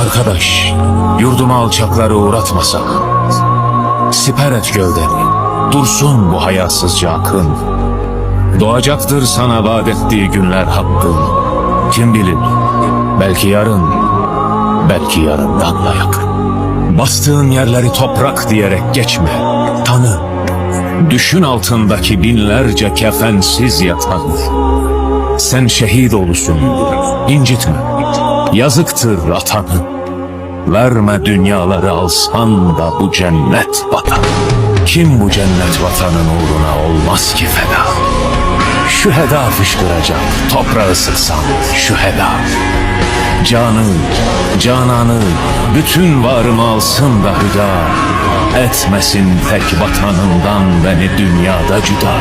Arkadaş, yurduma alçakları uğratmasak. Siper et gövdeni, dursun bu hayasızca akın. Doğacaktır sana vaat ettiği günler hakkın. Kim bilir, belki yarın, belki yarından da yakın. Bastığın yerleri toprak diyerek geçme, tanı. Düşün altındaki binlerce kefensiz yatan. Sen şehit olursun, incitme. Yazıktır atanı. Verme dünyaları alsan da bu cennet vatan. Kim bu cennet vatanın uğruna olmaz ki feda? Şu heda fışkıracak, toprağı sıksan şu heda. Canı, cananı, bütün varımı alsın da hüda. Etmesin tek vatanından beni dünyada cüda.